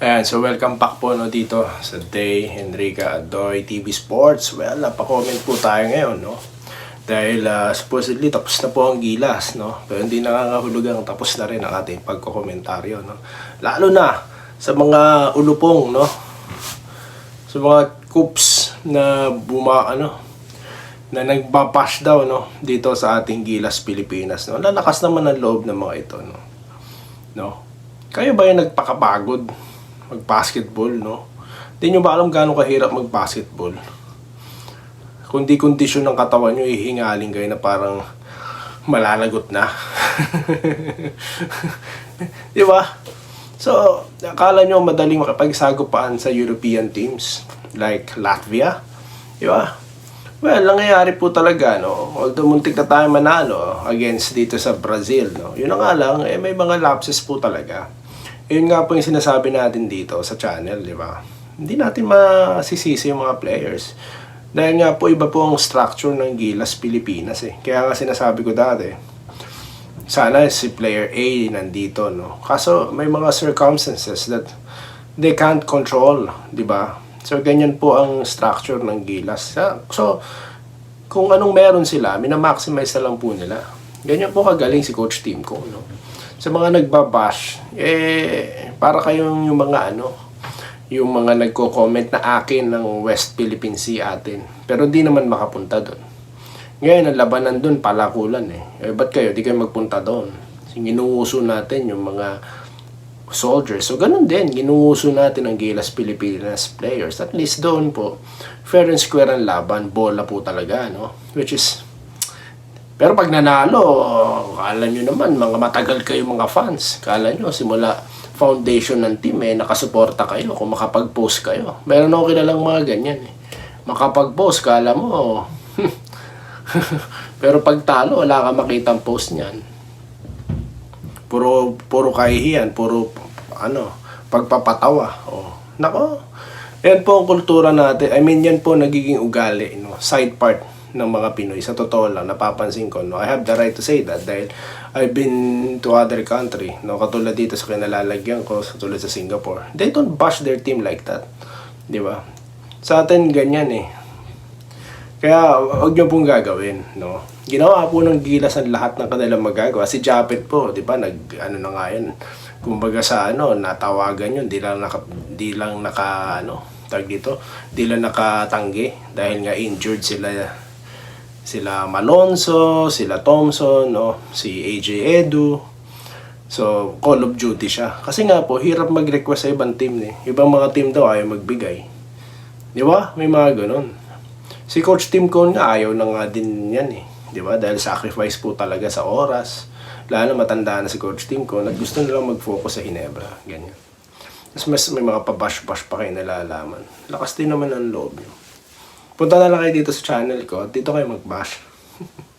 Ayan, so welcome back po no, dito sa Day Enrica Adoy TV Sports. Well, napakomment po tayo ngayon, no? Dahil uh, supposedly tapos na po ang gilas, no? Pero hindi nangangahulugang tapos na rin ang ating pagkokomentaryo, no? Lalo na sa mga ulupong, no? Sa mga coops na buma, ano, na nagbabash daw, no? Dito sa ating gilas Pilipinas, no? Lalakas naman ang loob ng mga ito, no? No? Kayo ba yung nagpakapagod? Mag-basketball, no? Hindi nyo ba alam gaano kahirap mag-basketball? Kung di kondisyon ng katawan nyo, ihingaling kayo na parang malalagot na. Di ba? So, akala nyo madaling makipagsagupaan sa European teams like Latvia. Di ba? Well, nangyayari po talaga, no? Although muntik na tayo manalo against dito sa Brazil, no? Yun na nga lang, eh, may mga lapses po talaga yun nga po yung sinasabi natin dito sa channel, di ba? Hindi natin masisisi yung mga players. Dahil nga po iba po ang structure ng Gilas Pilipinas eh. Kaya nga sinasabi ko dati, sana si player A nandito, no? Kaso may mga circumstances that they can't control, di ba? So ganyan po ang structure ng Gilas. So kung anong meron sila, minamaximize na lang po nila. Ganyan po kagaling si Coach Team ko, no? Sa mga nagbabash, eh, para kayong yung mga ano, yung mga nagko-comment na akin ng West Philippine Sea atin. Pero di naman makapunta doon. Ngayon, ang labanan doon, palakulan eh. Eh, ba't kayo? Di kayo magpunta doon. Ginuuso natin yung mga soldiers. So, ganun din. Ginuuso natin ang Gilas Pilipinas players. At least doon po, fair and square ang laban. Bola po talaga, no? Which is, pero pag nanalo, kala nyo naman, mga matagal kayo mga fans. Kala nyo, simula foundation ng team, eh, nakasuporta kayo kung makapag-post kayo. Meron ako kilalang mga ganyan. Eh. Makapag-post, kala mo, pero pag talo, wala ka makitang post niyan. Puro, puro kahihiyan, puro, ano, pagpapatawa. Oh. Nako, yan po ang kultura natin. I mean, yan po nagiging ugali, no? side part ng mga Pinoy. Sa totoo lang, napapansin ko, no, I have the right to say that dahil I've been to other country, no, katulad dito sa kinalalagyan ko, katulad sa Singapore. They don't bash their team like that. Di ba? Sa atin, ganyan eh. Kaya, huwag niyo pong gagawin, no? Ginawa po ng gilas ang lahat ng kanilang magagawa. Si Japet po, di ba, nag, ano na nga yun, kumbaga sa ano, natawagan yun, di lang naka, di lang naka, ano, tag dito, di lang nakatanggi dahil nga injured sila sila Malonzo, sila Thompson, no? si AJ Edu. So, Call of Duty siya. Kasi nga po, hirap mag-request sa ibang team eh. Ibang mga team daw ayaw magbigay. Di ba? May mga ganun. Si Coach Tim Cone nga ayaw na nga din yan eh. Di ba? Dahil sacrifice po talaga sa oras. Lalo matanda na si Coach Tim Cone at gusto nilang mag-focus sa Ginebra. Ganyan. Mas mas may mga pabash-bash pa kayo nalalaman. Lakas din naman ang loob nyo. Punta na lang kayo dito sa channel ko at dito kayo mag-bash.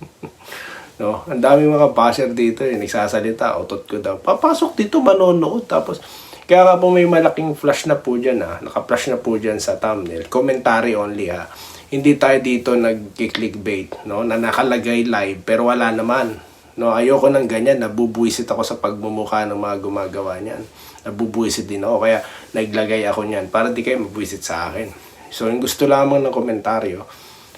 no? Ang dami mga basher dito eh, nagsasalita, utot ko daw. Papasok dito, manonood. Tapos, kaya nga po may malaking flash na po dyan ha. Naka-flash na po dyan sa thumbnail. Commentary only ha. Hindi tayo dito nag-clickbait, no? Na nakalagay live, pero wala naman. No, ayoko ng ganyan, nabubuisit ako sa pagmumukha ng mga gumagawa niyan. Nabubuisit din ako, kaya naglagay ako niyan para di kayo mabuisit sa akin. So, yung gusto lamang ng komentaryo,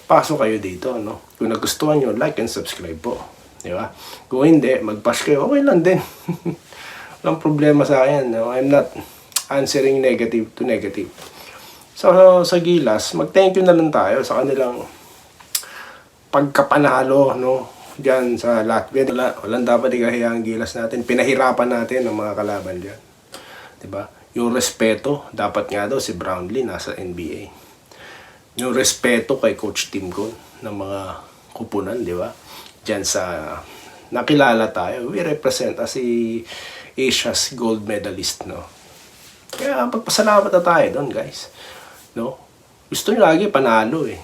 pasok kayo dito, no? Kung nagustuhan nyo, like and subscribe po. Di ba? Kung hindi, mag-bash kayo, okay lang din. Walang problema sa akin, no? I'm not answering negative to negative. So, sa Gilas, mag-thank you na lang tayo sa kanilang pagkapanalo, no? Diyan sa Latvia. Wala, walang dapat ikahiya ang Gilas natin. Pinahirapan natin ang mga kalaban diyan. 'Di ba? Yung respeto, dapat nga daw si Brownlee nasa NBA yung respeto kay Coach Tim Gon ng mga kupunan, di ba? Diyan sa nakilala tayo, we represent as si Asia's gold medalist, no? Kaya pagpasalamat na tayo doon, guys. No? Gusto nyo lagi panalo eh.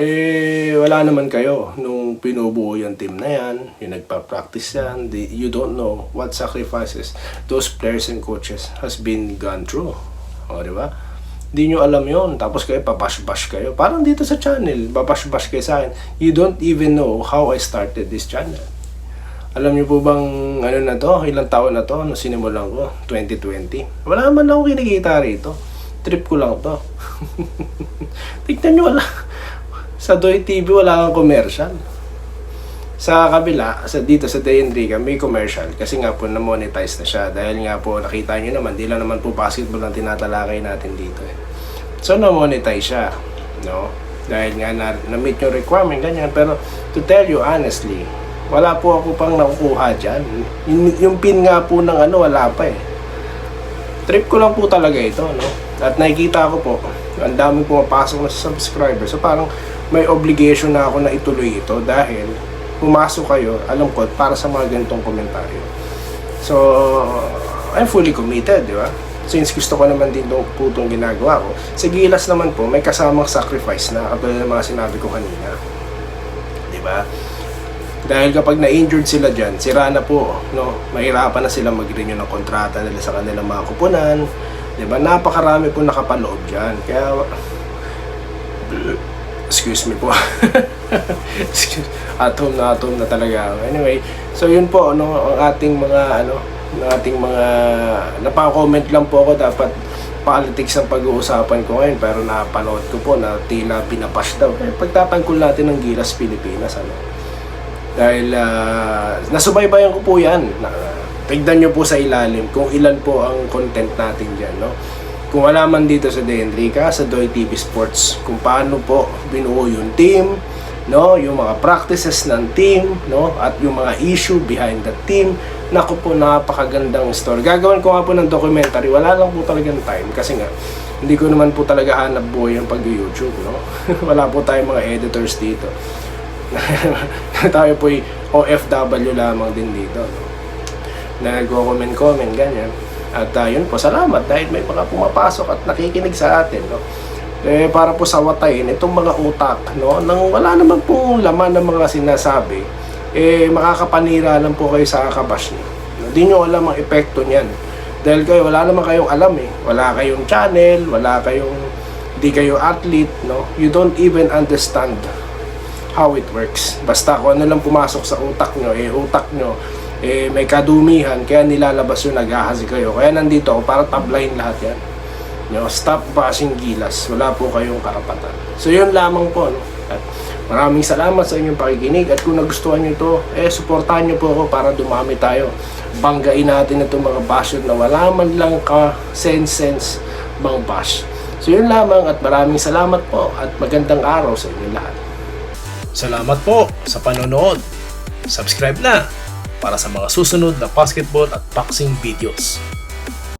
Eh, wala naman kayo nung pinubuo yung team na yan, yung nagpa-practice yan, the, you don't know what sacrifices those players and coaches has been gone through. O, di ba? Hindi nyo alam yon Tapos kayo, pabash-bash kayo. Parang dito sa channel, babash-bash kayo sa akin. You don't even know how I started this channel. Alam niyo po bang ano na to, ilang taon na to, nung sinimulan ko, 2020. Wala man akong kinikita rito. Trip ko lang to. Tignan niyo wala. Sa Doy TV wala kang commercial. Sa kabila, sa dito sa Day Enrica, may commercial kasi nga po na-monetize na siya dahil nga po nakita niyo naman, di lang naman po basketball ang tinatalakay natin dito eh. So na-monetize siya, no? Dahil nga na, na-meet yung requirement, ganyan. Pero to tell you honestly, wala po ako pang nakukuha dyan. Yung, yung pin nga po ng ano, wala pa eh. Trip ko lang po talaga ito, no? At nakikita ko po, ang daming pumapasok na subscriber. So parang may obligation na ako na ituloy ito dahil pumasok kayo, alam ko, para sa mga ganitong komentaryo. So, I'm fully committed, di ba? Since gusto ko naman din itong po itong ginagawa ko. Sa gilas naman po, may kasamang sacrifice na katulad ng mga sinabi ko kanina. Di ba? Dahil kapag na-injured sila dyan, sira na po, no? Mahirapan na sila mag-renew ng kontrata nila sa kanilang mga kupunan. Di ba? Napakarami po nakapaloob dyan. Kaya, excuse me po. excuse, atom na atom na talaga. Anyway, so yun po, ano, ang ating mga, ano, ang ating mga, napaka-comment lang po ako dapat politics ang pag-uusapan ko ngayon pero napanood ko po na tila pinapash daw. Eh, pagtatangkol natin ng Gilas Pilipinas, ano. Dahil ah, nasubaybayan ko po yan. Na, tignan nyo po sa ilalim kung ilan po ang content natin dyan. No? Kung wala man dito sa De Enrica, sa Doy TV Sports, kung paano po binuo yung team, no, yung mga practices ng team, no, at yung mga issue behind the team. Naku po, napakagandang story. Gagawin ko nga po ng documentary. Wala lang po talagang time kasi nga hindi ko naman po talaga hanap buhay ang pag-YouTube, no? wala po tayong mga editors dito. tayo po OFW lamang din dito. No? Nag-comment-comment, ganyan. At uh, yun po, salamat dahil may mga pumapasok at nakikinig sa atin. No? Eh, para po sa watayin, itong mga utak, no, nang wala naman pong laman ng mga sinasabi, eh, makakapanira lang po kayo sa kabash niyo. Hindi nyo alam ang epekto niyan. Dahil kayo, wala naman kayong alam eh. Wala kayong channel, wala kayong, di kayo athlete, no? You don't even understand how it works. Basta kung ano lang pumasok sa utak nyo, eh utak nyo, eh may kadumihan, kaya nilalabas yung naghahasi kayo. Kaya nandito ako para tablahin lahat yan. Nyo, stop bashing gilas. Wala po kayong karapatan. So yun lamang po. No? At maraming salamat sa inyong pakikinig. At kung nagustuhan nyo ito, eh supportahan nyo po ako para dumami tayo. Banggain natin itong mga basher na wala man lang ka sense-sense bang bash. So yun lamang at maraming salamat po at magandang araw sa inyo lahat. Salamat po sa panonood. Subscribe na para sa mga susunod na basketball at boxing videos.